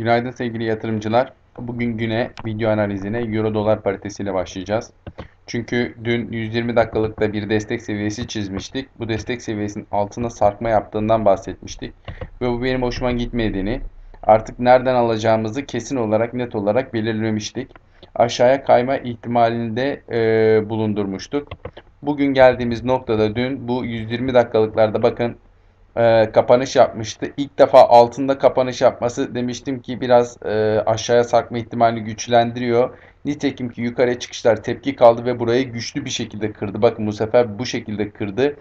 Günaydın sevgili yatırımcılar. Bugün güne video analizine Euro dolar paritesiyle başlayacağız. Çünkü dün 120 dakikalıkta bir destek seviyesi çizmiştik. Bu destek seviyesinin altına sarkma yaptığından bahsetmiştik. Ve bu benim hoşuma gitmediğini, artık nereden alacağımızı kesin olarak net olarak belirlemiştik. Aşağıya kayma ihtimalini de e, bulundurmuştuk. Bugün geldiğimiz noktada dün bu 120 dakikalıklarda bakın e, kapanış yapmıştı. İlk defa altında kapanış yapması demiştim ki biraz e, aşağıya sarkma ihtimalini güçlendiriyor. Nitekim ki yukarıya çıkışlar tepki kaldı ve burayı güçlü bir şekilde kırdı. Bakın bu sefer bu şekilde kırdı.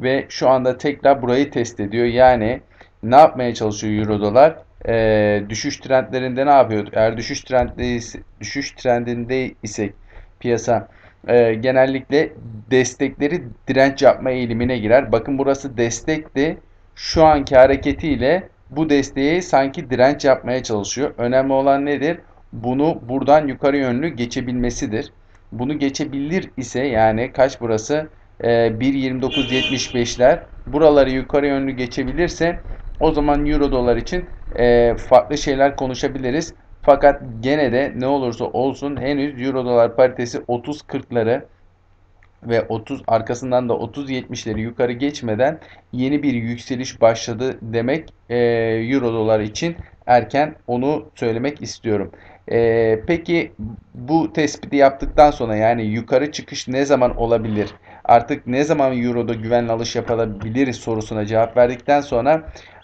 Ve şu anda tekrar burayı test ediyor. Yani ne yapmaya çalışıyor Euro dolar? E, düşüş trendlerinde ne yapıyor? Eğer düşüş trendinde düşüş trendinde isek piyasa e, genellikle destekleri direnç yapma eğilimine girer. Bakın burası destekti şu anki hareketiyle bu desteği sanki direnç yapmaya çalışıyor. Önemli olan nedir? Bunu buradan yukarı yönlü geçebilmesidir. Bunu geçebilir ise yani kaç burası? Ee, 1.29.75'ler. Buraları yukarı yönlü geçebilirse o zaman euro dolar için e, farklı şeyler konuşabiliriz. Fakat gene de ne olursa olsun henüz euro dolar paritesi 30-40'ları ve 30 arkasından da 30-70'leri yukarı geçmeden yeni bir yükseliş başladı demek e, euro dolar için erken onu söylemek istiyorum. E, peki bu tespiti yaptıktan sonra yani yukarı çıkış ne zaman olabilir? Artık ne zaman euroda güvenli alış yapılabilir sorusuna cevap verdikten sonra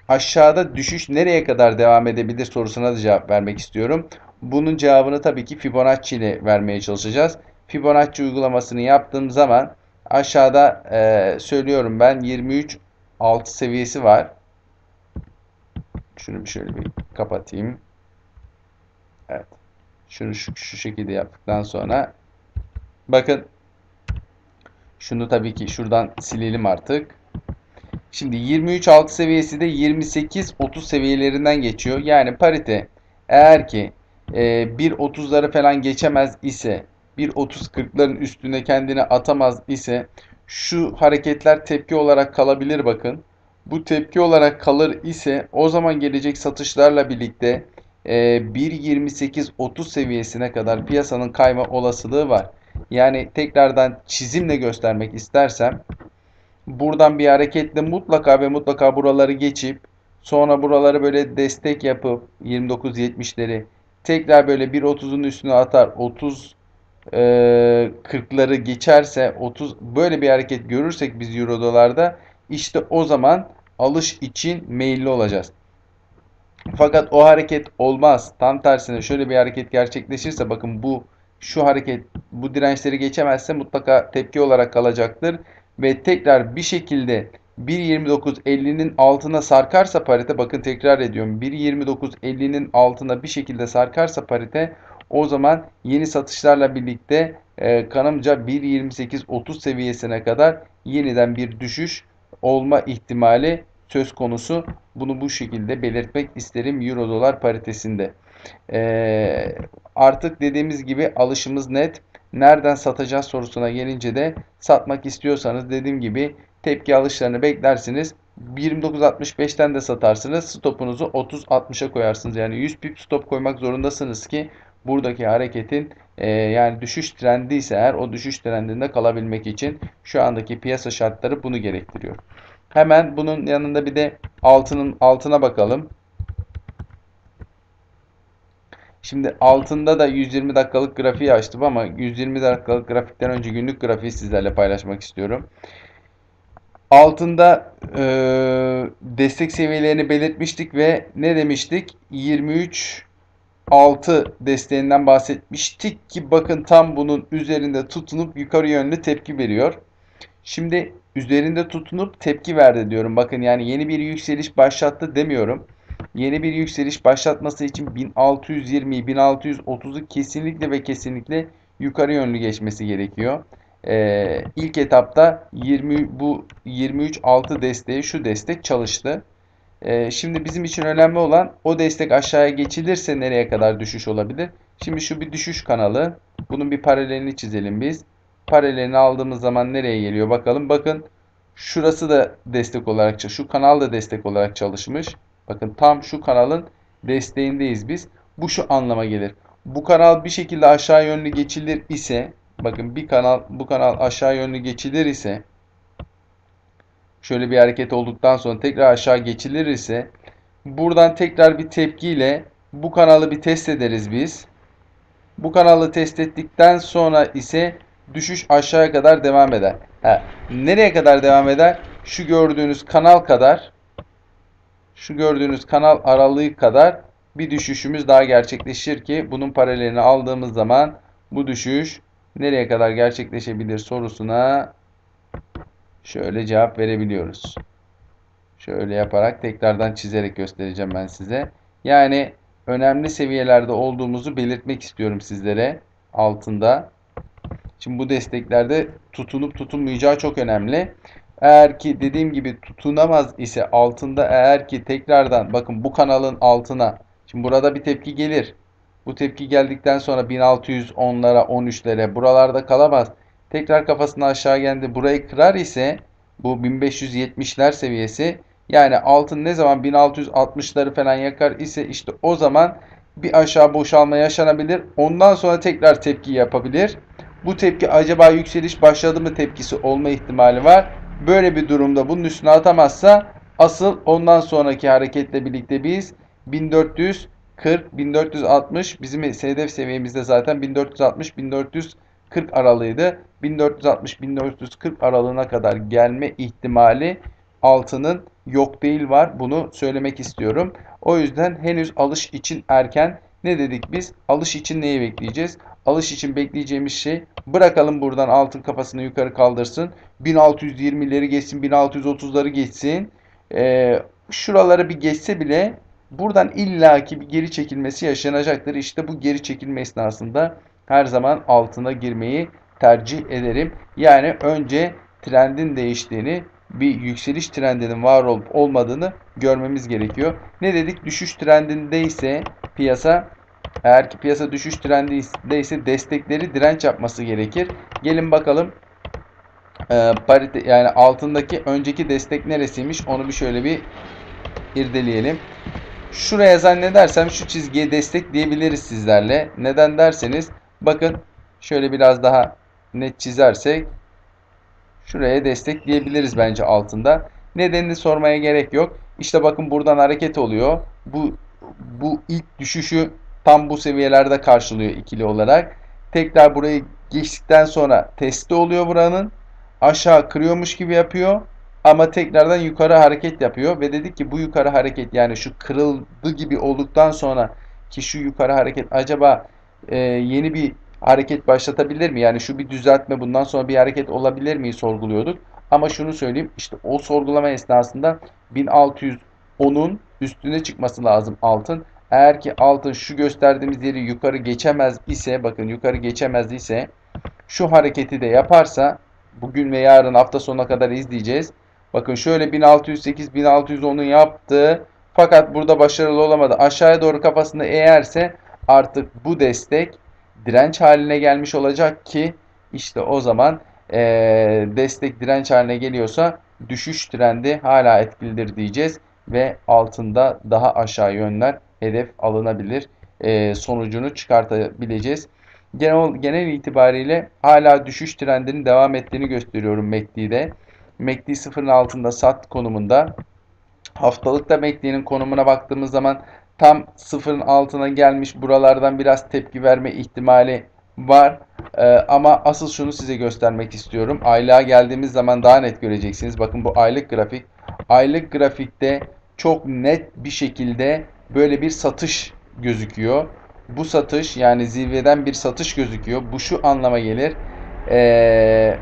aşağıda düşüş nereye kadar devam edebilir sorusuna da cevap vermek istiyorum. Bunun cevabını tabii ki Fibonacci vermeye çalışacağız. Fibonacci uygulamasını yaptığım zaman aşağıda e, söylüyorum ben 23 6 seviyesi var. Şunu bir şöyle bir kapatayım. Evet. Şunu şu, şu şekilde yaptıktan sonra bakın şunu tabii ki şuradan silelim artık. Şimdi 23 6 seviyesi de 28 30 seviyelerinden geçiyor. Yani parite eğer ki e, 1.30'ları falan geçemez ise 1.30-40'ların üstüne kendini atamaz ise şu hareketler tepki olarak kalabilir bakın. Bu tepki olarak kalır ise o zaman gelecek satışlarla birlikte e, 1.28-30 seviyesine kadar piyasanın kayma olasılığı var. Yani tekrardan çizimle göstermek istersem buradan bir hareketle mutlaka ve mutlaka buraları geçip sonra buraları böyle destek yapıp 29-70'leri tekrar böyle 1.30'un üstüne atar 30 e, 40'ları geçerse 30 böyle bir hareket görürsek biz euro dolarda işte o zaman alış için meyilli olacağız. Fakat o hareket olmaz. Tam tersine şöyle bir hareket gerçekleşirse bakın bu şu hareket bu dirençleri geçemezse mutlaka tepki olarak kalacaktır ve tekrar bir şekilde 1.29.50'nin altına sarkarsa parite bakın tekrar ediyorum 1.29.50'nin altına bir şekilde sarkarsa parite o zaman yeni satışlarla birlikte e, kanımca 1.28-30 seviyesine kadar yeniden bir düşüş olma ihtimali söz konusu. Bunu bu şekilde belirtmek isterim Euro dolar paritesinde. E, artık dediğimiz gibi alışımız net. Nereden satacağız sorusuna gelince de satmak istiyorsanız dediğim gibi tepki alışlarını beklersiniz. 29.65'ten de satarsınız. Stopunuzu 30-60'a koyarsınız. Yani 100 pip stop koymak zorundasınız ki buradaki hareketin e, yani düşüş trendi ise eğer o düşüş trendinde kalabilmek için şu andaki piyasa şartları bunu gerektiriyor. Hemen bunun yanında bir de altının altına bakalım. Şimdi altında da 120 dakikalık grafiği açtım ama 120 dakikalık grafikten önce günlük grafiği sizlerle paylaşmak istiyorum. Altında e, destek seviyelerini belirtmiştik ve ne demiştik? 23 6 desteğinden bahsetmiştik ki bakın tam bunun üzerinde tutunup yukarı yönlü tepki veriyor. Şimdi üzerinde tutunup tepki verdi diyorum. Bakın yani yeni bir yükseliş başlattı demiyorum. Yeni bir yükseliş başlatması için 1620'yi 1630'u kesinlikle ve kesinlikle yukarı yönlü geçmesi gerekiyor. Ee, ilk etapta 20 bu 23 6 desteği şu destek çalıştı. Ee, şimdi bizim için önemli olan o destek aşağıya geçilirse nereye kadar düşüş olabilir? Şimdi şu bir düşüş kanalı. Bunun bir paralelini çizelim biz. Paralelini aldığımız zaman nereye geliyor bakalım. Bakın şurası da destek olarak şu kanal da destek olarak çalışmış. Bakın tam şu kanalın desteğindeyiz biz. Bu şu anlama gelir. Bu kanal bir şekilde aşağı yönlü geçilir ise bakın bir kanal bu kanal aşağı yönlü geçilir ise şöyle bir hareket olduktan sonra tekrar aşağı geçilir ise buradan tekrar bir tepkiyle bu kanalı bir test ederiz biz. Bu kanalı test ettikten sonra ise düşüş aşağıya kadar devam eder. Ha, nereye kadar devam eder? Şu gördüğünüz kanal kadar şu gördüğünüz kanal aralığı kadar bir düşüşümüz daha gerçekleşir ki bunun paralelini aldığımız zaman bu düşüş nereye kadar gerçekleşebilir sorusuna şöyle cevap verebiliyoruz. Şöyle yaparak tekrardan çizerek göstereceğim ben size. Yani önemli seviyelerde olduğumuzu belirtmek istiyorum sizlere altında. Şimdi bu desteklerde tutunup tutunmayacağı çok önemli. Eğer ki dediğim gibi tutunamaz ise altında eğer ki tekrardan bakın bu kanalın altına şimdi burada bir tepki gelir. Bu tepki geldikten sonra 1610'lara 13'lere buralarda kalamaz. Tekrar kafasını aşağı geldi. Burayı kırar ise bu 1570'ler seviyesi yani altın ne zaman 1660'ları falan yakar ise işte o zaman bir aşağı boşalma yaşanabilir. Ondan sonra tekrar tepki yapabilir. Bu tepki acaba yükseliş başladı mı tepkisi olma ihtimali var. Böyle bir durumda bunun üstüne atamazsa asıl ondan sonraki hareketle birlikte biz 1440 1460 bizim hedef seviyemizde zaten 1460 1440 aralığıydı. 1460 1440 aralığına kadar gelme ihtimali altının yok değil var. Bunu söylemek istiyorum. O yüzden henüz alış için erken. Ne dedik biz? Alış için neyi bekleyeceğiz? Alış için bekleyeceğimiz şey bırakalım buradan altın kafasını yukarı kaldırsın. 1620'leri geçsin, 1630'ları geçsin. Ee, şuraları bir geçse bile buradan illaki bir geri çekilmesi yaşanacaktır. İşte bu geri çekilme esnasında her zaman altına girmeyi tercih ederim. Yani önce trendin değiştiğini, bir yükseliş trendinin var olup olmadığını görmemiz gerekiyor. Ne dedik? Düşüş trendindeyse piyasa eğer ki piyasa düşüş trendindeyse destekleri direnç yapması gerekir. Gelin bakalım e, parite yani altındaki önceki destek neresiymiş onu bir şöyle bir irdeleyelim. Şuraya zannedersem şu çizgiye destek diyebiliriz sizlerle. Neden derseniz bakın şöyle biraz daha net çizersek şuraya destek diyebiliriz bence altında. Nedenini sormaya gerek yok. İşte bakın buradan hareket oluyor. Bu bu ilk düşüşü tam bu seviyelerde karşılıyor ikili olarak. Tekrar burayı geçtikten sonra testi oluyor buranın. Aşağı kırıyormuş gibi yapıyor. Ama tekrardan yukarı hareket yapıyor. Ve dedik ki bu yukarı hareket yani şu kırıldı gibi olduktan sonra ki şu yukarı hareket acaba e, yeni bir hareket başlatabilir mi? Yani şu bir düzeltme bundan sonra bir hareket olabilir mi sorguluyorduk. Ama şunu söyleyeyim işte o sorgulama esnasında 1610'un üstüne çıkması lazım altın. Eğer ki altın şu gösterdiğimiz yeri yukarı geçemez ise bakın yukarı geçemez ise şu hareketi de yaparsa bugün ve yarın hafta sonuna kadar izleyeceğiz. Bakın şöyle 1608 1610'u yaptı. Fakat burada başarılı olamadı. Aşağıya doğru kafasını eğerse artık bu destek direnç haline gelmiş olacak ki işte o zaman e, destek direnç haline geliyorsa düşüş trendi hala etkilidir diyeceğiz ve altında daha aşağı yönler hedef alınabilir e, sonucunu çıkartabileceğiz. Genel, genel itibariyle hala düşüş trendinin devam ettiğini gösteriyorum MACD'de. MACD sıfırın altında sat konumunda. Haftalıkta MACD'nin konumuna baktığımız zaman tam sıfırın altına gelmiş buralardan biraz tepki verme ihtimali var. Ee, ama asıl şunu size göstermek istiyorum. Aylığa geldiğimiz zaman daha net göreceksiniz. Bakın bu aylık grafik. Aylık grafikte çok net bir şekilde böyle bir satış gözüküyor. Bu satış yani zirveden bir satış gözüküyor. Bu şu anlama gelir. Ee,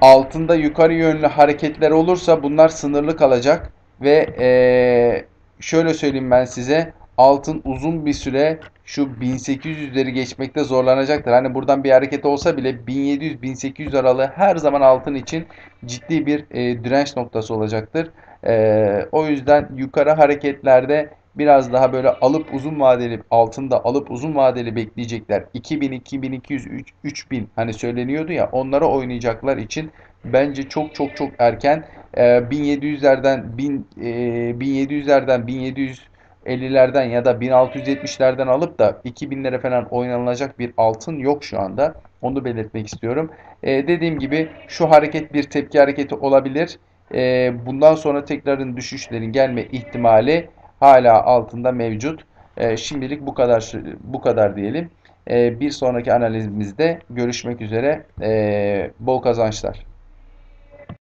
altında yukarı yönlü hareketler olursa bunlar sınırlı kalacak. Ve ee, şöyle söyleyeyim ben size. Altın uzun bir süre şu 1800'leri geçmekte zorlanacaktır. Hani buradan bir hareket olsa bile 1700-1800 aralığı her zaman altın için ciddi bir e, direnç noktası olacaktır. E, o yüzden yukarı hareketlerde biraz daha böyle alıp uzun vadeli altında alıp uzun vadeli bekleyecekler. 2000, 2200, 3000 hani söyleniyordu ya onlara oynayacaklar için bence çok çok çok erken. E, 1700'lerden 1000 e, 1700'lerden 1700 1650'lerden ya da 1670'lerden alıp da 2000'lere falan oynanılacak bir altın yok şu anda. Onu belirtmek istiyorum. Ee, dediğim gibi şu hareket bir tepki hareketi olabilir. Ee, bundan sonra tekrarın düşüşlerin gelme ihtimali hala altında mevcut. Ee, şimdilik bu kadar bu kadar diyelim. Ee, bir sonraki analizimizde görüşmek üzere. Ee, bol kazançlar.